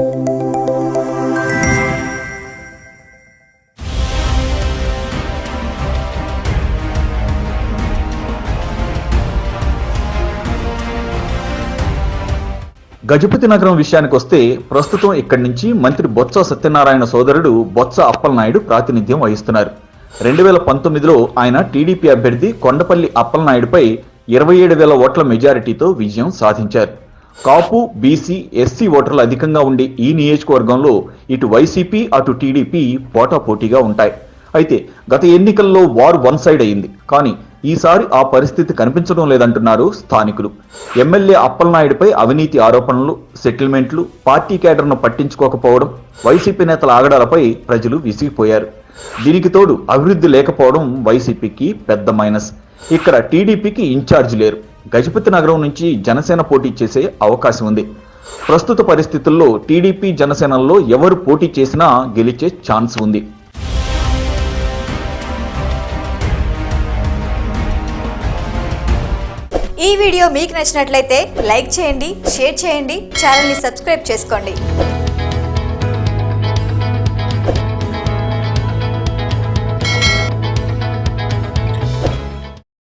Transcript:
గజపతి నగరం విషయానికి వస్తే ప్రస్తుతం ఇక్కడి నుంచి మంత్రి బొత్స సత్యనారాయణ సోదరుడు బొత్స అప్పలనాయుడు ప్రాతినిధ్యం వహిస్తున్నారు. రెండు వేల పంతొమ్మిదిలో ఆయన టీడీపీ అభ్యర్థి కొండపల్లి అప్పలనాయుడుపై ఇరవై ఏడు వేల ఓట్ల మెజారిటీతో విజయం సాధించారు. కాపు బీసీ ఎస్సీ ఓటర్లు అధికంగా ఉండే ఈ నియోజకవర్గంలో ఇటు వైసీపీ అటు టీడీపీ పోటాపోటీగా ఉంటాయి. అయితే గత ఎన్నికల్లో వార్ వన్ సైడ్ అయింది. కానీ ఈసారి ఆ పరిస్థితి కనిపించడం లేదంటున్నారు స్థానికులు. ఎమ్మెల్యే అప్పలనాయుడుపై అవినీతి ఆరోపణలు సెటిల్మెంట్లు పార్టీ కేడర్ను పట్టించుకోకపోవడం వైసీపీ నేతల ఆగడాలపై ప్రజలు విసిగిపోయారు. దీనికి తోడు అభివృద్ధి లేకపోవడం వైసీపీకి పెద్ద మైనస్. ఇక్కడ టీడీపీకి ఇన్ఛార్జ్ లేరు. గజపతి నగరం నుంచి జనసేన పోటీ చేసే అవకాశం ఉంది. ప్రస్తుత పరిస్థితుల్లో టీడీపీ జనసేనల్లో ఎవరు పోటీ చేసినా గెలిచే ఛాన్స్ ఉంది. ఈ వీడియో మీకు నచ్చినట్లయితే లైక్ చేయండి షేర్ చేయండి ఛానల్ని సబ్స్క్రైబ్ చేసుకోండి.